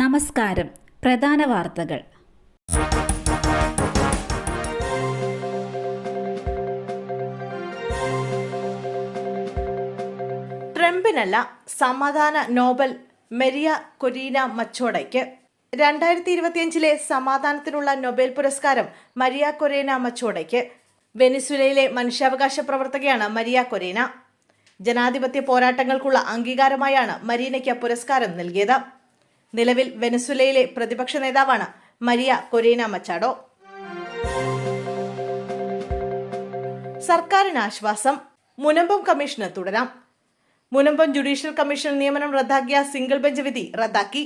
നമസ്കാരം. പ്രധാന വാർത്തകൾ. ട്രംപിനല്ല സമാധാന നോബൽ മെരിയ കൊരീന മച്ചോടയ്ക്ക് രണ്ടായിരത്തി ഇരുപത്തിയഞ്ചിലെ സമാധാനത്തിനുള്ള നൊബേൽ പുരസ്കാരം മരിയ കൊരേന മച്ചോടയ്ക്ക് വെനിസുലയിലെ മനുഷ്യാവകാശ പ്രവർത്തകയാണ് മരിയ കൊരേന. ജനാധിപത്യ പോരാട്ടങ്ങൾക്കുള്ള അംഗീകാരമായാണ് മരീനയ്ക്ക് പുരസ്കാരം നൽകിയത്. നിലവിൽ വെനസുലയിലെ പ്രതിപക്ഷ നേതാവാണ് മരിയ കൊറേന മച്ചാഡോ സർക്കാരിന് ആശ്വാസം. മുനമ്പം കമ്മീഷന് തുടരാം. മുനമ്പം ജുഡീഷ്യൽ കമ്മീഷൻ നിയമനം റദ്ദാക്കിയ സിംഗിൾ ബെഞ്ച് വിധി റദ്ദാക്കി.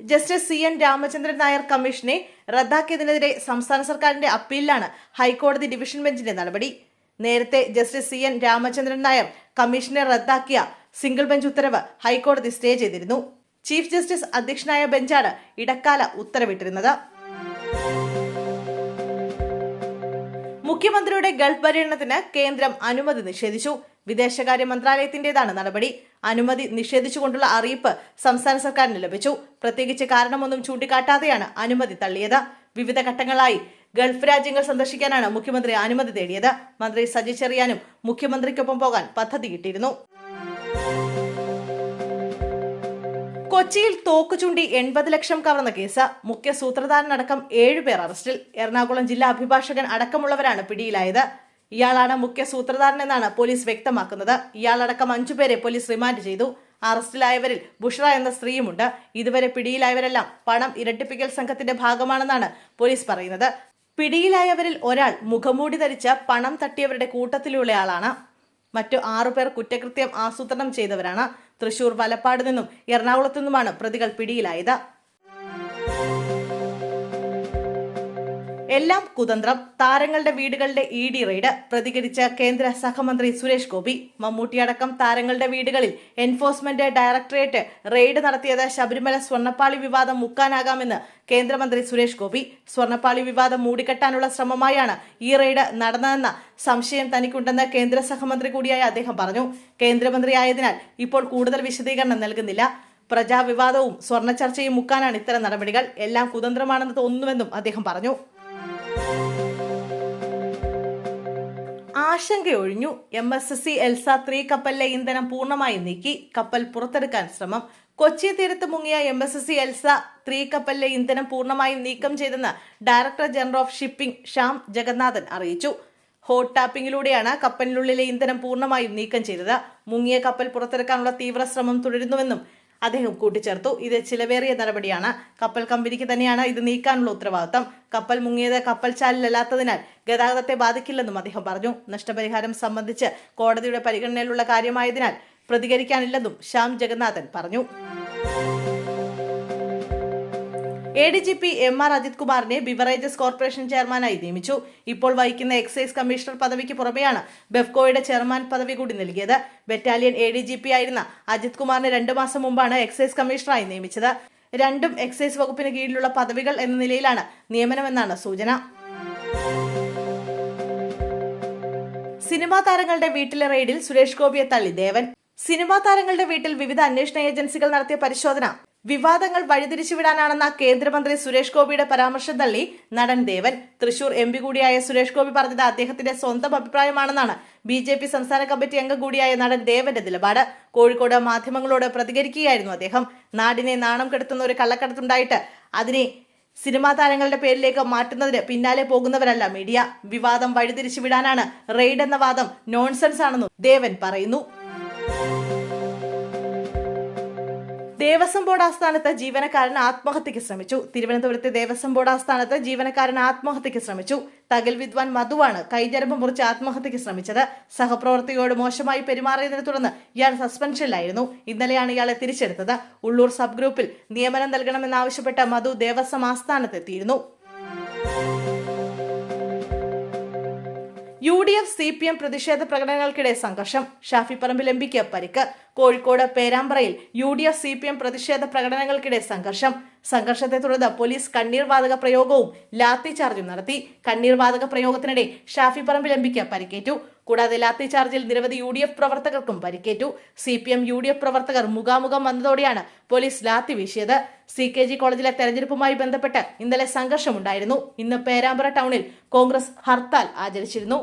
Justice C N Ramachandran Nair കമ്മീഷനെ റദ്ദാക്കിയതിനെതിരെ സംസ്ഥാന സർക്കാരിന്റെ അപ്പീലിലാണ് ഹൈക്കോടതി ഡിവിഷൻ ബെഞ്ചിന്റെ നടപടി. നേരത്തെ justice C N Ramachandran Nair കമ്മീഷനെ റദ്ദാക്കിയ സിംഗിൾ ബെഞ്ച് ഉത്തരവ് ഹൈക്കോടതി സ്റ്റേ ചെയ്തിരുന്നു. ചീഫ് ജസ്റ്റിസ് അധ്യക്ഷനായ ബെഞ്ചാണ് ഇടക്കാല ഉത്തരവിട്ടിരുന്നത്. മുഖ്യമന്ത്രിയുടെ ഗൾഫ് പര്യടനത്തിന് കേന്ദ്രം അനുമതി നിഷേധിച്ചു. വിദേശകാര്യ മന്ത്രാലയത്തിന്റേതാണ് നടപടി. അനുമതി നിഷേധിച്ചുകൊണ്ടുള്ള അറിയിപ്പ് സംസ്ഥാന സർക്കാരിന് ലഭിച്ചു. പ്രത്യേകിച്ച് കാരണമൊന്നും ചൂണ്ടിക്കാട്ടാതെയാണ് അനുമതി തള്ളിയത്. വിവിധ ഘട്ടങ്ങളായി ഗൾഫ് രാജ്യങ്ങൾ സന്ദർശിക്കാനാണ് മുഖ്യമന്ത്രി അനുമതി തേടിയത്. മന്ത്രി സജി ചെറിയാനും മുഖ്യമന്ത്രിക്കൊപ്പം പോകാൻ പദ്ധതിയിട്ടിരുന്നു. കൊച്ചിയിൽ തോക്ക് ചൂണ്ടി എൺപത് ലക്ഷം കവർന്ന കേസ്. മുഖ്യ സൂത്രധാരനടക്കം ഏഴുപേർ അറസ്റ്റിൽ. എറണാകുളം ജില്ലാ അഭിഭാഷകൻ അടക്കമുള്ളവരാണ് പിടിയിലായത്. ഇയാളാണ് മുഖ്യ സൂത്രധാരനെന്നാണ് പോലീസ് വ്യക്തമാക്കുന്നത്. ഇയാളടക്കം അഞ്ചുപേരെ പോലീസ് റിമാൻഡ് ചെയ്തു. അറസ്റ്റിലായവരിൽ ബുഷ്ര എന്ന സ്ത്രീയുമുണ്ട്. ഇതുവരെ പിടിയിലായവരെല്ലാം പണം ഇരട്ടിപ്പിക്കൽ സംഘത്തിന്റെ ഭാഗമാണെന്നാണ് പോലീസ് പറയുന്നത്. പിടിയിലായവരിൽ ഒരാൾ മുഖംമൂടി ധരിച്ച് പണം തട്ടിയവരുടെ കൂട്ടത്തിലുള്ളയാളാണ് മറ്റു ആറുപേർ കുറ്റകൃത്യം ആസൂത്രണം ചെയ്തവരാണ് തൃശൂർ വലപ്പാട് നിന്നും എറണാകുളത്തു നിന്നുമാണ് പ്രതികൾ പിടിയിലായത് എല്ലാം കുതന്ത്രം. താരങ്ങളുടെ വീടുകളുടെ ഇ ഡി റെയ്ഡ് പ്രതികരിച്ച കേന്ദ്ര സഹമന്ത്രി സുരേഷ് ഗോപി. മമ്മൂട്ടിയടക്കം താരങ്ങളുടെ വീടുകളിൽ എൻഫോഴ്സ്മെന്റ് ഡയറക്ടറേറ്റ് റെയ്ഡ് നടത്തിയത് ശബരിമല സ്വർണപ്പാളി വിവാദം മുക്കാനാകാമെന്ന് കേന്ദ്രമന്ത്രി സുരേഷ് ഗോപി. സ്വർണപ്പാളി വിവാദം മൂടിക്കെട്ടാനുള്ള ശ്രമമായാണ് ഈ റെയ്ഡ് നടന്നതെന്ന സംശയം തനിക്കുണ്ടെന്ന് കേന്ദ്ര സഹമന്ത്രി കൂടിയായ അദ്ദേഹം പറഞ്ഞു. കേന്ദ്രമന്ത്രിയായതിനാൽ ഇപ്പോൾ കൂടുതൽ വിശദീകരണം നൽകുന്നില്ല. പ്രജാവിവാദവും സ്വർണ ചർച്ചയും മുക്കാനാണ് ഇത്തരം നടപടികൾ. എല്ലാം കുതന്ത്രമാണെന്ന് തോന്നുന്നുവെന്നും അദ്ദേഹം പറഞ്ഞു. ആശങ്കയൊഴിഞ്ഞു. M S S C Elsa three കപ്പലിലെ ഇന്ധനം പൂർണമായി നീക്കി. കപ്പൽ പുറത്തെടുക്കാൻ ശ്രമം. കൊച്ചി തീരത്ത് മുങ്ങിയ M S S C Elsa three കപ്പലിലെ ഇന്ധനം പൂർണമായും നീക്കം ചെയ്തെന്ന് director general of shipping Shyam Jagannathan അറിയിച്ചു. ഹോട്ട് ടാപ്പിംഗിലൂടെയാണ് കപ്പലിനുള്ളിലെ ഇന്ധനം പൂർണമായും നീക്കം ചെയ്തത്. മുങ്ങിയ കപ്പൽ പുറത്തെടുക്കാനുള്ള തീവ്ര ശ്രമം തുടരുന്നുവെന്നും അദ്ദേഹം കൂട്ടിച്ചേർത്തു. ഇത് ചിലവേറിയ നടപടിയാണ്. കപ്പൽ കമ്പനിക്ക് തന്നെയാണ് ഇത് നീക്കാനുള്ള ഉത്തരവാദിത്തം. കപ്പൽ മുങ്ങിയത് കപ്പൽ ചാലിലല്ലാത്തതിനാൽ ഗതാഗതത്തെ ബാധിക്കില്ലെന്നും അദ്ദേഹം പറഞ്ഞു. നഷ്ടപരിഹാരം സംബന്ധിച്ച് കോടതിയുടെ പരിഗണനയിലുള്ള കാര്യമായതിനാൽ പ്രതികരിക്കാനില്ലെന്നും ശ്യാം ജഗന്നാഥൻ പറഞ്ഞു. A D G P M R Ajith കുമാറിനെ ബിവറേജസ് കോർപ്പറേഷൻ ചെയർമാനായി നിയമിച്ചു. ഇപ്പോൾ വഹിക്കുന്ന എക്സൈസ് കമ്മീഷണർ പദവിക്ക് പുറമെയാണ് ബെഫ്കോയുടെ ചെയർമാൻ പദവി കൂടി നൽകിയത്. Battalion A D G P ആയിരുന്ന അജിത് കുമാറിനെ രണ്ടു മാസം മുമ്പാണ് എക്സൈസ് കമ്മീഷണറായി നിയമിച്ചത്. രണ്ടും എക്സൈസ് വകുപ്പിന് കീഴിലുള്ള പദവികൾ എന്ന നിലയിലാണ് നിയമനമെന്നാണ് സൂചന. സിനിമാ താരങ്ങളുടെ വീട്ടിലെ റെയ്ഡിൽ സുരേഷ് ഗോപിയെ തള്ളി ദേവൻ. സിനിമാ താരങ്ങളുടെ വീട്ടിൽ വിവിധ അന്വേഷണ ഏജൻസികൾ നടത്തിയ പരിശോധന. വിവാദങ്ങൾ വഴിതിരിച്ചുവിടാനാണെന്ന കേന്ദ്രമന്ത്രി സുരേഷ് ഗോപിയുടെ പരാമർശം തള്ളി നടൻ ദേവൻ. തൃശൂർ എം കൂടിയായ സുരേഷ് ഗോപി പറഞ്ഞത് അദ്ദേഹത്തിന്റെ സ്വന്തം അഭിപ്രായമാണെന്നാണ്. ബി ജെ പി സംസ്ഥാന കമ്മിറ്റി അംഗം കൂടിയായ നടൻ ദേവന്റെ നിലപാട്. കോഴിക്കോട് മാധ്യമങ്ങളോട് പ്രതികരിക്കുകയായിരുന്നു അദ്ദേഹം. നാടിനെ നാണം കെടുത്തുന്ന ഒരു കള്ളക്കടത്തുണ്ടായിട്ട് അതിനെ സിനിമാ താരങ്ങളുടെ പേരിലേക്ക് മാറ്റുന്നതിന് പിന്നാലെ പോകുന്നവരല്ല മീഡിയ. വിവാദം വഴിതിരിച്ചുവിടാനാണ് റെയ്ഡ് എന്ന വാദം നോൺസെൻസ് ആണെന്നും ദേവൻ പറയുന്നു. ദേവസ്വം ബോർഡ് ആസ്ഥാനത്ത് ജീവനക്കാരൻ ആത്മഹത്യക്ക് ശ്രമിച്ചു. തിരുവനന്തപുരത്തെ ദേവസ്വം ബോർഡ് ആസ്ഥാനത്ത് ജീവനക്കാരൻ ആത്മഹത്യക്ക് ശ്രമിച്ചു. തകൽ വിദ്വാൻ മധുവാണ് കൈഞ്ഞരമ്പ് മുറിച്ച് ആത്മഹത്യക്ക് ശ്രമിച്ചത്. സഹപ്രവർത്തകയോട് മോശമായി പെരുമാറിയതിനെ തുടർന്ന് ഇയാൾ സസ്പെൻഷനിലായിരുന്നു. ഇന്നലെയാണ് ഇയാളെ തിരിച്ചെടുത്തത്. ഉള്ളൂർ സബ് ഗ്രൂപ്പിൽ നിയമനം നൽകണമെന്നാവശ്യപ്പെട്ട Madhu Devaswom ആസ്ഥാനത്തെത്തിയിരുന്നു. U D F C P M പ്രതിഷേധ പ്രകടനങ്ങൾക്കിടെ സംഘർഷം. ഷാഫി പറമ്പിൽ എം പിക്ക് പരിക്ക്. Kozhikode പേരാമ്പ്രയിൽ U D F C P M പ്രതിഷേധ പ്രകടനങ്ങൾക്കിടെ സംഘർഷം. സംഘർഷത്തെ തുടർന്ന് പോലീസ് കണ്ണീർ വാതക പ്രയോഗവും ലാത്തി ചാർജും നടത്തി. കണ്ണീർ വാതക പ്രയോഗത്തിനിടെ ഷാഫി പറമ്പിൽ എംപിക്ക് പരിക്കേറ്റു. കൂടാതെ ലാത്തി ചാർജിൽ നിരവധി യു ഡി എഫ് പ്രവർത്തകർക്കും പരിക്കേറ്റു. C P M U D F പ്രവർത്തകർ മുഖാമുഖം വന്നതോടെയാണ് പോലീസ് ലാത്തി വീശിയത്. സി കെ ജി കോളേജിലെ തെരഞ്ഞെടുപ്പുമായി ബന്ധപ്പെട്ട് ഇന്നലെ സംഘർഷമുണ്ടായിരുന്നു. ഇന്ന് പേരാമ്പ്ര ടൗണിൽ കോൺഗ്രസ് ഹർത്താൽ ആചരിച്ചിരുന്നു.